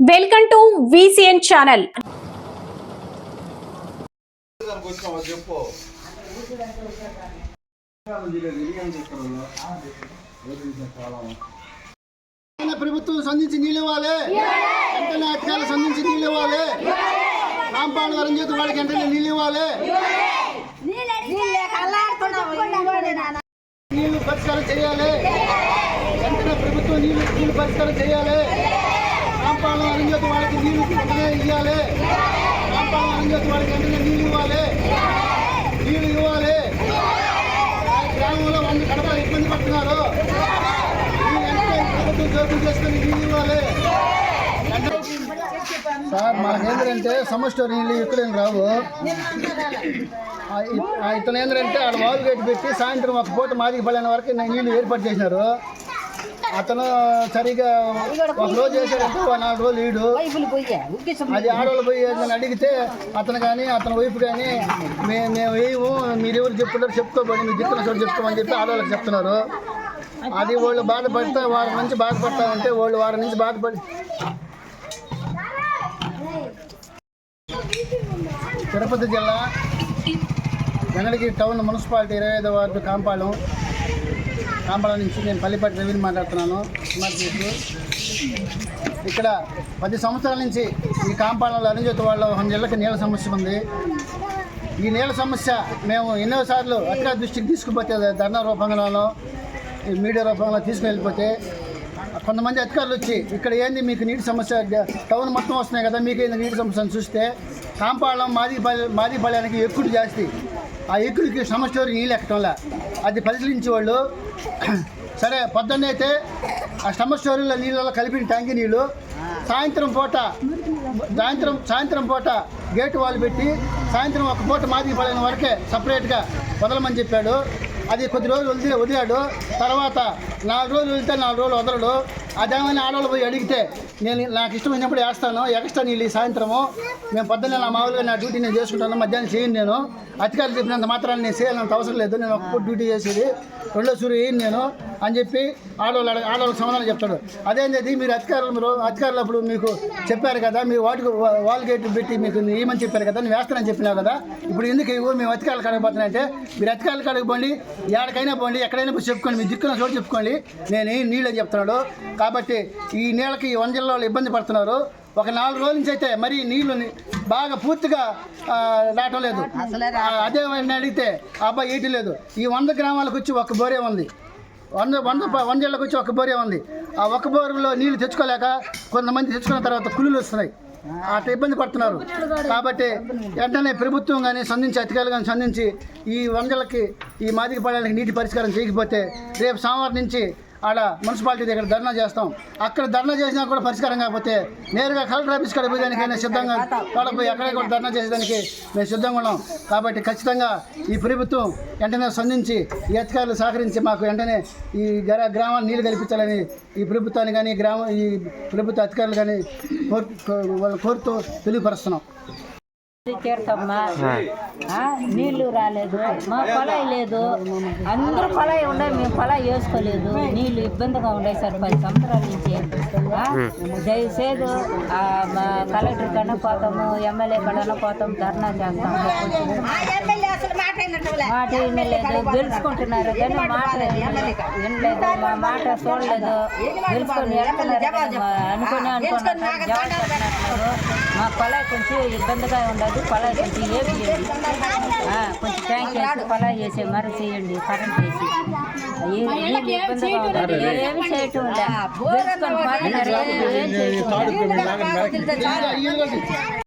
Welcome to VCN channel. ప్రభుత్వం సంధించి నీళ్ళు ఇవ్వాలి. వెంటనే అధికారులు సంధించి నీళ్ళు ఇవ్వాలి. కాంపౌండ్ వరం చేతి వాళ్ళకి వెంటనే నీళ్ళు ఇవ్వాలి. పరిష్కారం చేయాలి. వెంటనే ప్రభుత్వం నీళ్ళు నీళ్ళు పరిష్కారం చేయాలి. కాంపౌండ్ అరంజతి వాళ్ళకి నీళ్ళు వెంటనే ఇవ్వాలి కాంపౌండ్ అరంజతి వాళ్ళకి వెంటనే నీళ్ళు ఇవ్వాలి. నీళ్ళు ఇవ్వాలి. గ్రామంలో వంద కడప ఇబ్బంది పడుతున్నారు. ఈ వెంటనే ప్రభుత్వం జోక్యం చేసుకుని నీళ్ళు ఇవ్వాలి. సార్ మాకేంటంటే సమస్య నీళ్ళు ఇక్కడేం రావు. ఇతను ఏంటంటే ఆడ వాల్ గేట్ పెట్టి సాయంత్రం ఒక పూట మాదికి పడిన వరకు నీళ్ళు ఏర్పాటు చేసినారు. అతను సరిగా ఒక రోజు చేశాడంటే నాలుగు రోజులు ఈడు. అది ఆడవాళ్ళు పోయి ఏదైనా అడిగితే అతను కానీ అతని వైపు కానీ మేము మేము వేయము మీరు ఎవరు చెప్తున్నారు చెప్పుకోబడి మీరు చెప్తున్న చోటు చెప్పుకోమని చెప్పి ఆడవాళ్ళకి చెప్తున్నారు. అది వాళ్ళు బాధపడితే వారం నుంచి బాధపడతా ఉంటే వాళ్ళు వారం నుంచి బాధపడి తిరుపతి జిల్లా వెంగళగిరి టౌన్ మున్సిపాలిటీ ఇరవై ఐదో వార్డు కాంపాళం. కాంపాళం నుంచి నేను పల్లిపాటి రవిని మాట్లాడుతున్నాను సుమారు ఇక్కడ పది సంవత్సరాల నుంచి ఈ కాంపౌండ్లో అరుంజ్యోతి వాళ్ళ వంద ఇళ్ళకి నీళ్ళ సమస్య ఉంది ఈ నీళ్ళ సమస్య మేము ఎన్నోసార్లు అక్కడ దృష్టికి తీసుకుపోతే ధర్నా రూపంలోనో ఈ మీడియా రూపంలో తీసుకువెళ్ళిపోతే కొంతమంది అధికారులు వచ్చి ఇక్కడ ఏంది మీకు నీటి సమస్య టౌన్ మొత్తం వస్తున్నాయి కదా మీకు ఏంది నీటి సమస్యను చూస్తే కాంపాళం మాదిపల్లి మాదిపల్లానికి ఎక్కుడు జాస్తి ఆ ఎక్కుడికి సమస్యలు వరకు నీళ్ళు ఎక్కడంలా అది పరిశీలించేవాళ్ళు సరే పొద్దున్నైతే ఆ స్టమక్ స్టోరీలో నీళ్ళలో కలిపిన ట్యాంకి నీళ్ళు సాయంత్రం పూట సాయంత్రం సాయంత్రం పూట గేటు వాళ్ళు పెట్టి సాయంత్రం ఒక పూట మాదిరి పడిన వరకే సపరేట్గా వదలమని చెప్పాడు. అది కొద్ది రోజులు వదిలి వదిలాడు. తర్వాత నాలుగు రోజులు వెళ్తే నాలుగు రోజులు వదలడు. అదేమైనా ఆడవాళ్ళు పోయి అడిగితే నేను నాకు ఇష్టమైనప్పుడు వేస్తాను ఎక్స్ట్రా నీళ్ళు ఈ సాయంత్రము. మేము పొద్దున్నే నా మామూలుగా నా డ్యూటీ నేను చేసుకుంటాను మధ్యాహ్నం చేయను నేను. అధికారులు చెప్పినంత మాత్రాన్ని నేను చేయాలంత అవసరం లేదు నేను ఒక డ్యూటీ చేసేది. రెండో సూర్యుడు వేయను నేను అని చెప్పి ఆడవాళ్ళు అడగ ఆడవాళ్ళకి సమాధానం చెప్తాడు. అదేంటి మీరు అధికారులు మీరు అధికారులు అప్పుడు మీకు చెప్పారు కదా మీ వాటికి వాల్ గేట్ పెట్టి మీకు ఏమని చెప్పారు కదా నువ్వు వేస్తానని చెప్పినావు కదా ఇప్పుడు ఎందుకు ఇవ్వు? మేము అధికారులు కడగబోతున్నాయంటే మీరు అధికారులు కడగపోండి ఎక్కడికైనా పోండి ఎక్కడైనా పోయి చెప్పుకోండి మీరు దిక్కున చోటు చెప్పుకోండి నేను నీళ్ళు అని చెప్తున్నాడు. కాబట్టి ఈ నీళ్ళకి ఈ వంజల్లో వాళ్ళు ఇబ్బంది పడుతున్నారు. ఒక నాలుగు రోజుల నుంచి అయితే మరి నీళ్ళు బాగా పూర్తిగా రావటం లేదు. అదే అడిగితే అబ్బాయి ఈటి లేదు. ఈ వంద గ్రామాలకు వచ్చి ఒక బోరే ఉంది. వంద వంద ప- వంద ఏళ్ళకి వచ్చి ఒక బోరే ఉంది. ఆ ఒక బోరులో నీళ్ళు తెచ్చుకోలేక కొంతమంది తెచ్చుకున్న తర్వాత కుళ్ళులు వస్తున్నాయి అట్లా ఇబ్బంది పడుతున్నారు. కాబట్టి వెంటనే ప్రభుత్వం కానీ సంధించి అధికారులు కానీ సంధించి ఈ వందలకి ఈ మాదిక పడడానికి నీటి పరిష్కారం చేయకపోతే రేపు సోమవారం నుంచి ఆడ మున్సిపాలిటీ దగ్గర ధర్నా చేస్తాం. అక్కడ ధర్నా చేసినా కూడా పరిష్కారం కాకపోతే నేరుగా కలెక్టర్ ఆఫీస్ కడ పోయేదానికైనా సిద్ధంగా వాళ్ళకి పోయి ఎక్కడ కూడా ధర్నా చేసేదానికి మేము సిద్ధంగా ఉన్నాం. కాబట్టి ఖచ్చితంగా ఈ ప్రభుత్వం వెంటనే స్పందించి ఈ అధికారులు సహకరించి మాకు వెంటనే ఈ గ్రా గ్రామాన్ని నీళ్ళు కల్పించాలని ఈ ప్రభుత్వాన్ని కానీ గ్రామ ఈ ప్రభుత్వ అధికారులు కానీ కోరు వాళ్ళు కోరుతూ తెలియపరుస్తున్నాం. తీర్థమ్మా ఆ, నీళ్ళు రాలేదు మా పొలాయి లేదు. అందరూ పొలాయి ఉండే మేము పొలాయి వేసుకోలేదు. నీళ్ళు ఇబ్బందిగా ఉండే సార్ పది సంవత్సరాల నుంచి. ఆ, మా కలెక్టర్ కన్నా పోతాము ఎమ్మెల్యే కన్నా పోతాం ధర్నా చేస్తాము. మాట వినలేదు. గెలుచుకుంటున్నారు కానీ మాట వినలేదు. మా మాట చూడలేదు గెలుచుకొని వెళ్తున్నారు అనుకుని అనుకున్నారు జవాబు చెప్పినట్లు మా పొలాయి కొంచెం ఇబ్బందిగా ఉండదు పొలాయి కొంచెం ఏపీ కొంచెం ట్యాంక్ వేసి పొలాయి చేసే మరి చేయండి కరెంట్ వేసి ఏ- నీళ్ళు ఇబ్బందిగా ఉండదు ఏమి చేయటం లే